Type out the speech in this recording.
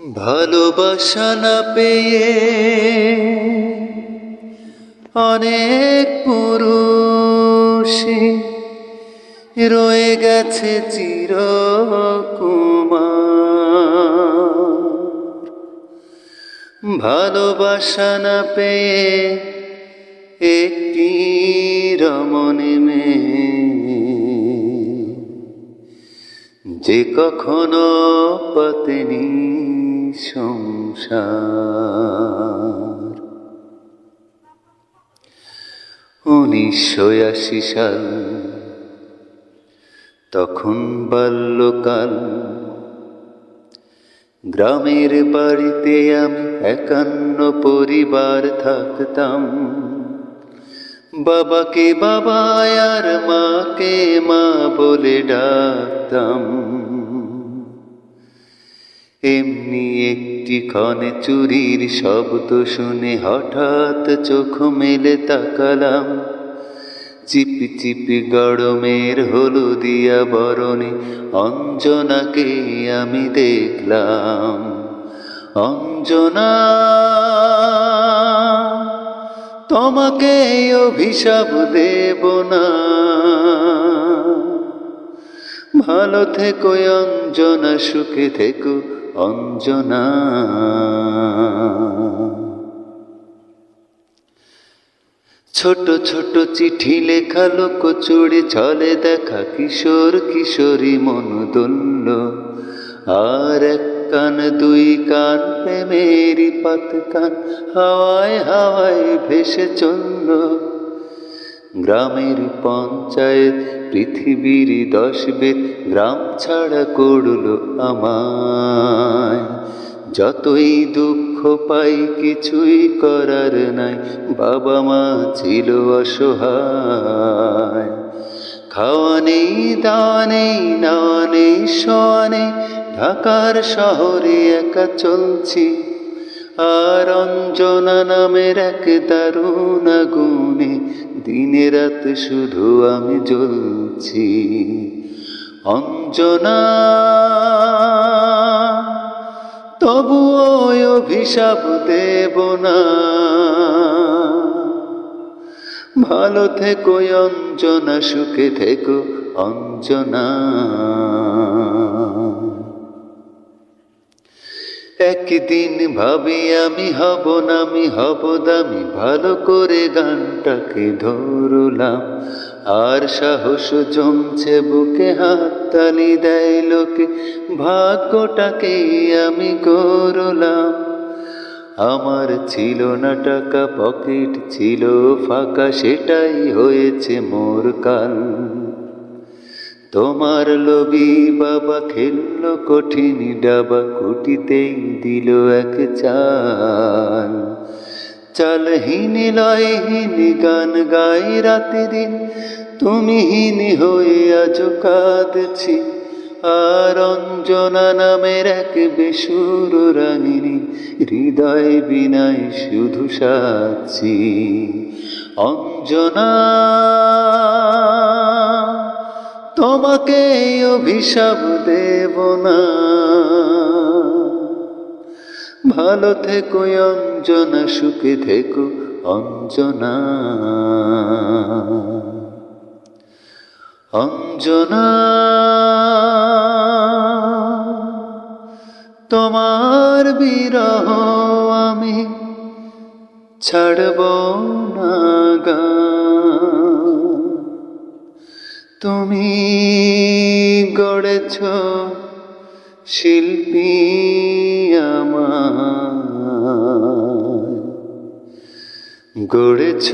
ভালোবাসা না পেয়ে অনেক পুরুষে রয়ে গেছে চিরকুমার। ভালোবাসা না পেয়ে একটি রমণী মেয়ে। যে কখনো পাতেনি সংসার। উনিশশো আশি সাল তখন বাল্যকাল। গ্রামের বাড়িতে আমি একান্ন পরিবার থাকতাম। বাবাকে বাবা আর মাকে মা বলে ডাকতাম। এমনি একটি ক্ষণে চুরির শব্দ শুনে হঠাৎ চোখ মেলে তাকালাম। চিপি চিপি গরমের হলুদিয়া বরণে অঞ্জনাকে আমি দেখলাম। অঞ্জনা, তোমাকে অভিশাপ দেব না। ভালো থেকো অঞ্জনা, সুখে থেকো। অঞ্জনা। ছোট ছোট চিঠি লেখা লোক চুড়ে চলে দেখা কিশোর কিশোরী মন দোল্ল আর এক কান, দুই কান, প্রেমেরি পাত কান, হাওয়ায় হাওয়ায় ভেসে চলল। গ্রামের পঞ্চায়েত, পৃথিবীর দশ বেদ গ্রাম ছাড়া করল আমায় যতই দুঃখ পাই, কিছুই করার নাই। বাবা মা ছিল অসহায়। খাওয়া নেই, দাওয়া নেই, নাওয়া নেই, শোয়া নেই। ঢাকার শহরে একা চলছি। আর অঞ্জনা নামের এক দারুণ আগুনে দিনে রাত শুধু আমি জ্বলছি। অঞ্জনা তবুও অভিশাপ দেব না। ভালো থেকো অঞ্জনা সুখে থেকো অঞ্জনা। একদিন ভাবি, আমি হব না, আমি হব দামি ভালো করে গানটাকে ধরলাম। আর সাহস জমছে, বুকে হাততালি দেয় লোকে, ভাগ্যটাকে আমি করলাম। আমার ছিল না টাকা, পকেট ছিল ফাঁকা, সেটাই হয়েছে মোর কাল। তোমার লবি বাবা খেলল কঠিন ডাবা কুটিতেই দিল এক চাল। চালহীন লয়হীন গান গাই রাতে দিন। তুমি হীন হয়ে আজ কাঁদছি। আর অঞ্জনা নামের এক বেসুর রাঙিনী, হৃদয় বিনায় শুধু সাচ্ছি অঞ্জনা তোমাকে অভিশাপ দেব না। ভালো থেকো অঞ্জনা, সুখে থেকো, অঞ্জনা। অঞ্জনা, তোমার বিরহ আমি ছাড়ব না। তুমি গড়েছ শিল্পী আমার। গড়েছ